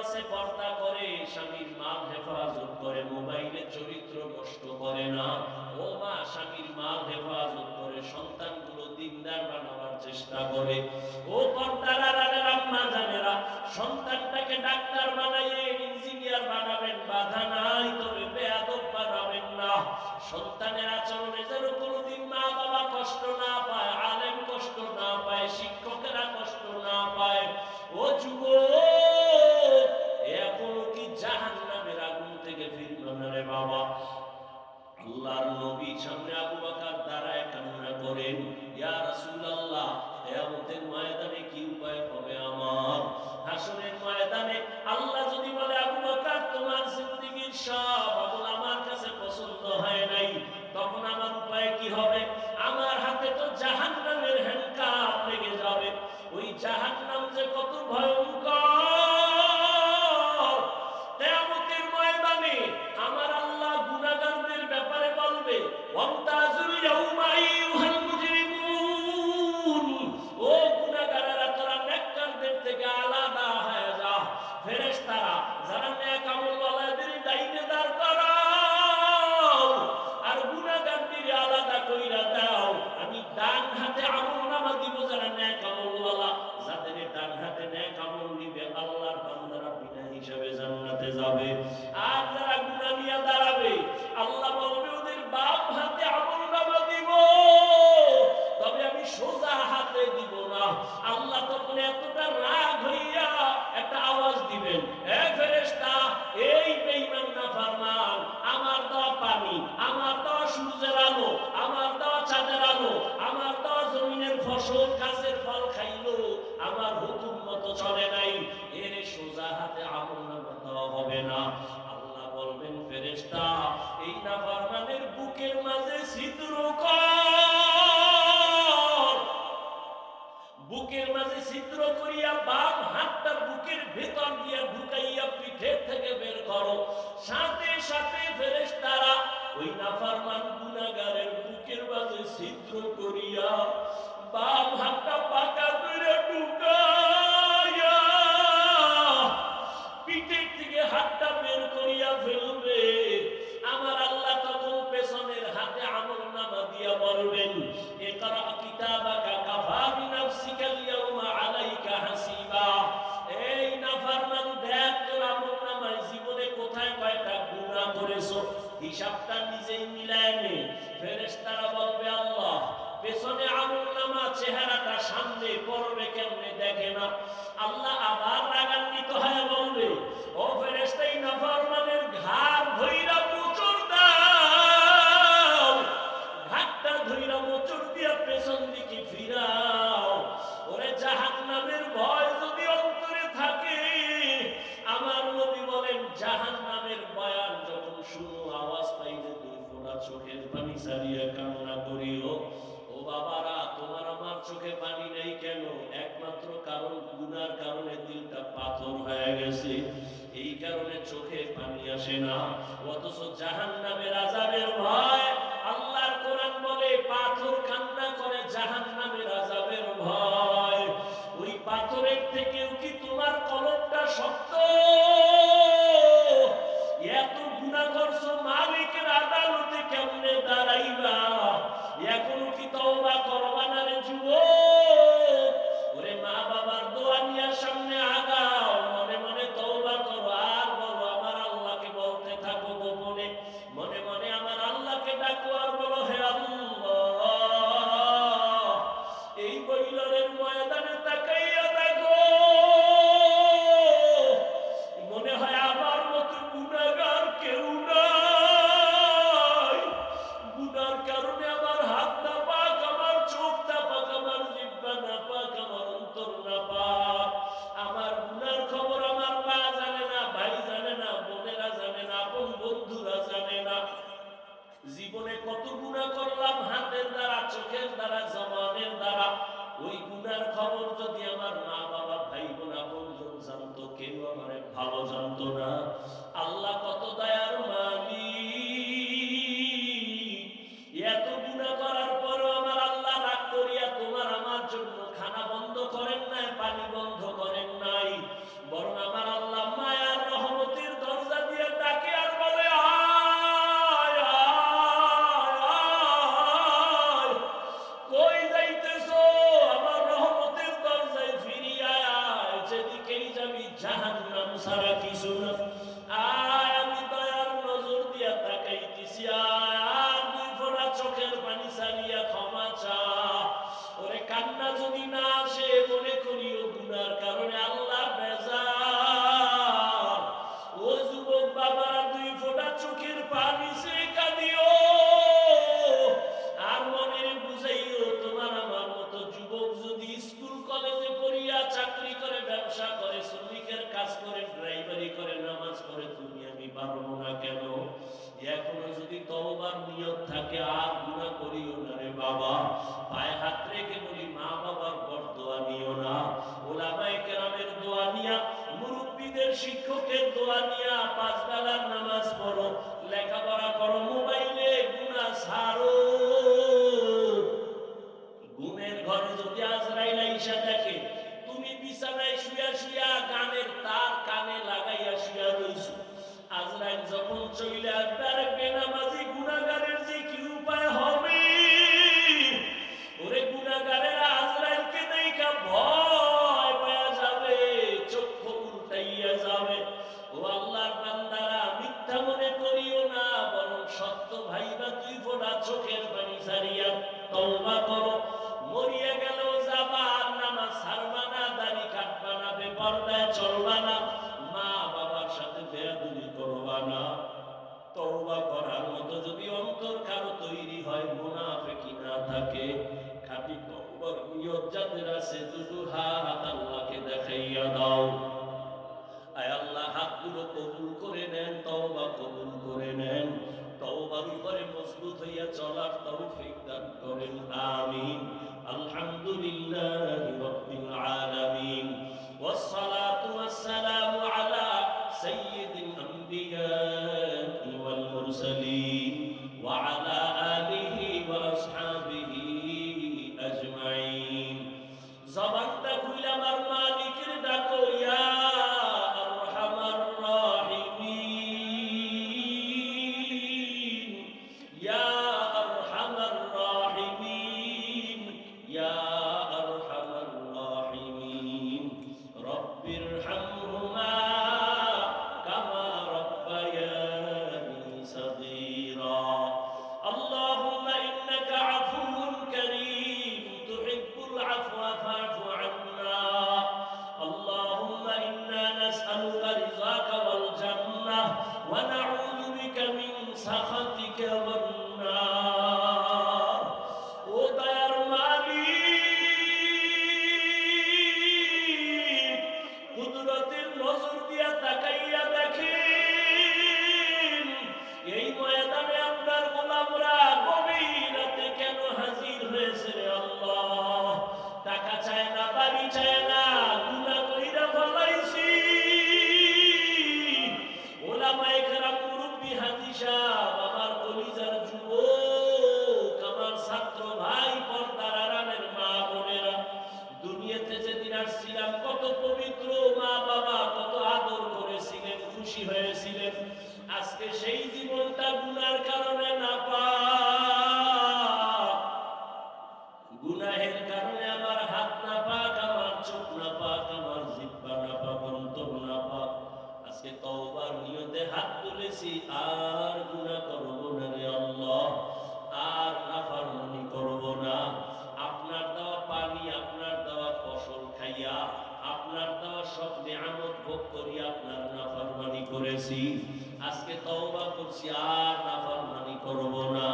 আছে পর্দা করে, স্বামীর মাল হেফাজত করে, মোবাইলে চরিত্র নষ্ট করে না। ও মা, স্বামীর মাল হেফাজত করে, সন্তানগুলো দিনদার বানাবার চেষ্টা করে। ও পর্দারা রানের আম্মা জানেরা সন্তানটাকে ডাক্তার বানাইয়ে, ইঞ্জিনিয়ার বানাবেন, বাধা নাই, তবে বেয়াদব বানাবেন না। সন্তানের আচরণে যেন কোনোদিন মা বাবা কষ্ট না পায়, আলেম কষ্ট না পায় শিক্ষকেরা বাবা। আল্লাহর নবী সামনে আবু বকর দাঁড়ায় কান্না করেন ইয়া রাসূলুল্লাহ, কিয়ামতের ময়দানে কি উপায় হবে আমার? হাসরের ময়দানে আল্লাহ যদি বলে, আবু বকর, তোমার জিন্দেগীর সব দিবেন এ ফেরেশতা, এই বেঈমান নাফরমান আমার দেওয়া পানি, আমার দেওয়া সূর্যের আলো, আমার দেওয়া চাঁদের আলো, আমার দেওয়া জমিনের ফসল, গাছের করো। সাথে সাথে ফেরেশতারা ওই নাফরমান গুনাহগারের বুকের মাঝে ছিদ্র করিয়া বাম হাতটা পাকা হিসাবটা নিজেই মিলায় নে ফেরেশতারা বলবে, আল্লাহ, পেছনে আমল নামা চেহারাটা সামনে পড়বে কেমনে দেখে না? আল্লাহ আবার রাগান্বিত হয়ে বলবে, ও ফেরেস্তাই এই নাফরমানের ঘাড় ধইরা পাথর হয়ে গেছে। এই কারণে চোখে পানি আসে না। অথচ জাহান নামের আজাবের ভয়, আল্লাহর কোরআন বলে, পাথর কান্না করে জাহান নামের আজাবের ভয়। ওই পাথরের থেকেও কি তোমার কলমটা শক্ত? জীবনে কত গুণা করলাম, হাতের দ্বারা, চোখের দ্বারা, জবানের দ্বারা। ওই গুনার খবর যদি আমার মা, বাবা ভাই বোন আপনজন জানতো, কেউ আমার ভালো জানতো না। আল্লাহ কত দয়ার মালিক এত গুণা করার পরও আমার আল্লাহ রাগ করিয়া তোমার আমার জন্য খানা বন্ধ করেন নাই, পানি বন্ধ করেন নাই। বরং করব না কেন? এখনও যদি তওবার নিয়ত থাকে, আর গুনাহ করিও না রে বাবা। পায়ে হাত রেখে বলি, মা বাবার বর দোয়া নিও না। ওলামায়ে কেরামের দোয়া নিয়া, মুরব্বীদের শিক্ষকের দোয়া নিয়া, পাঁচ বেলার নামাজ পড়ো, লেখাপড়া করো, মোবাইলে গুনাহ ছাড়ো। ঘুমের ঘরে যদি আজরাইল আইসা থাকে তুমি বিছানায় শুয়া শুয়া গানের তার কানে লাগাইয়া শুয়া যখন চলে আসবে থাকে। খাটি কম্বল যাদের আছে দুটো হাত আল্লাহকে দেখাইয়া দাও। আয় আল্লাহ, হাতগুলো কবুল করে নেন, তওবা কবুল করে নেন। তওবার উপরে মজবুত হইয়া চলার তৌফিক দান করেন, আমিন। আলহামদুলিল্লাহ ومنعوا খুশি হয়েছিলেন। আজকে সেই জীবনটা গুনার কারণে না পায় করেছি। আজকে তওবা করছি আর নাফরমানি করব না।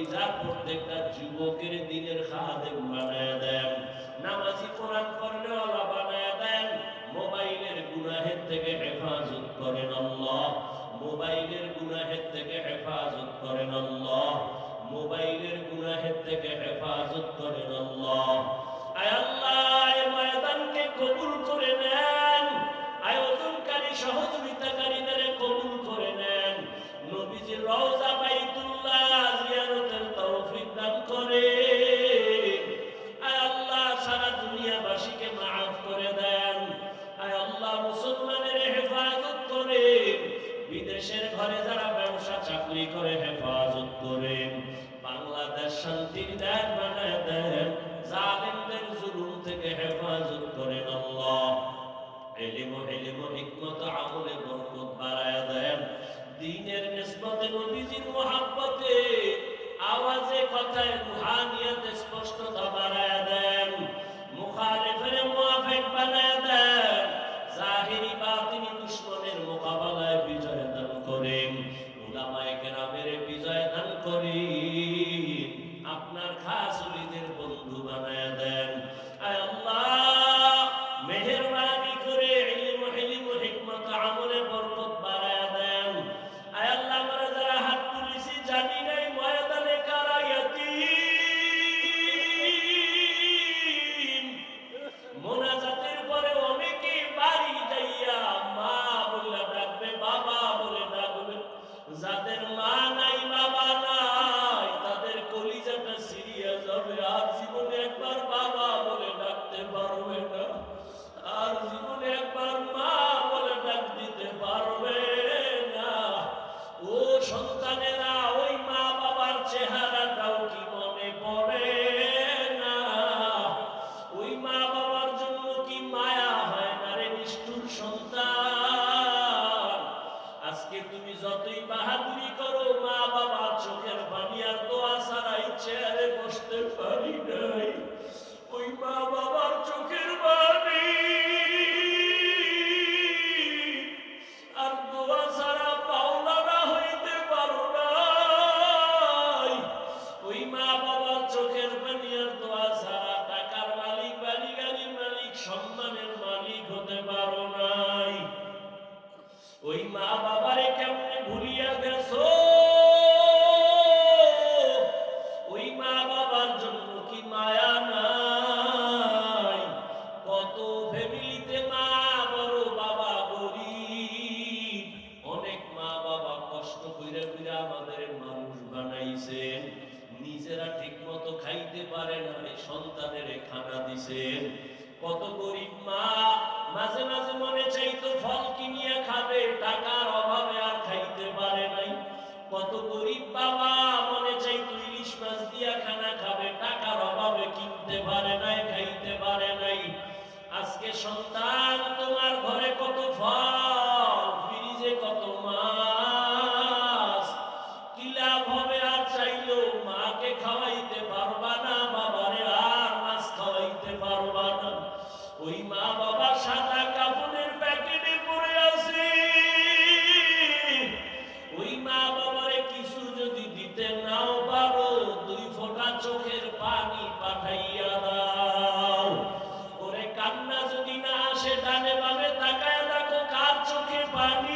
বিচার প্রত্যেকটা যুবকের দিনের খাদেম বানায় দেন। নামাজি কোরআন করলে আল্লাহ বানায় দেন। মোবাইলের গুনাহের থেকে হেফাজত করেন আল্লাহ। মোবাইলের গুনাহের থেকে হেফাজত করেন আল্লাহ। মোবাইলের গুনাহের থেকে হেফাজত করেন আল্লাহ। আয় আল্লাহ ময়দানকে কবুল করে নেন পর্যায়ে তুমি যতই বাহাদুরি করো, মা বাবা চোখের পানি আর তো আসার ছাড়াই আরে বসতে পারি নাই। ওই মা বাবার পারে নাই খাইতে পারে নাই। আজকে সন্তান তোমার পাশে ডানে বামে তাকায় দেখো কার চোখে পানি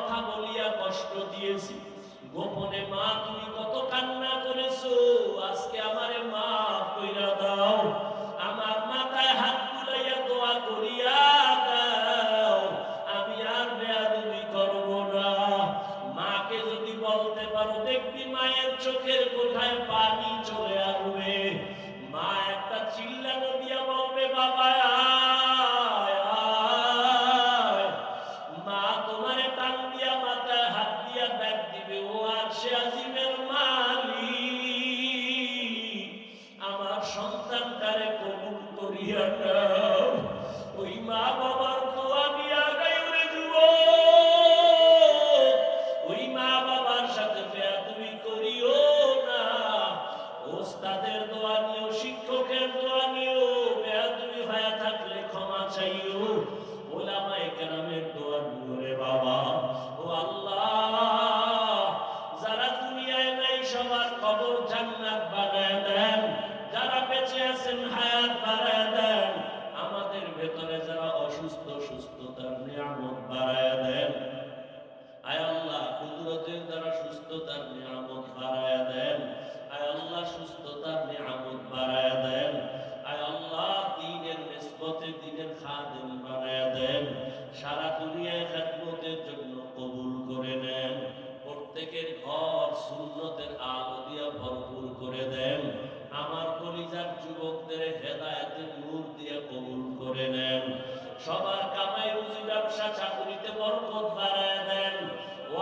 কথা বলিয়া কষ্ট দিয়েছি। গোপনে মা, তুমি কত কান্না করেছ? আজকে আমারে মা কইরা দাও। 지난주 কবর জান্নাত বানায় দেন। যারা বেঁচে আছেন হায়াত বাড়ায় দেন। আমাদের ভেতরে যারা অসুস্থ হায়াতে নূর দিয়ে কবুল করে নেন। সবার কামাই, রুজি, ব্যবসা, চাকরিতে বরকত বাড়ায় দেন।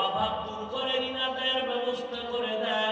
অভাব দূর করে ঋণাদের ব্যবস্থা করে দেন।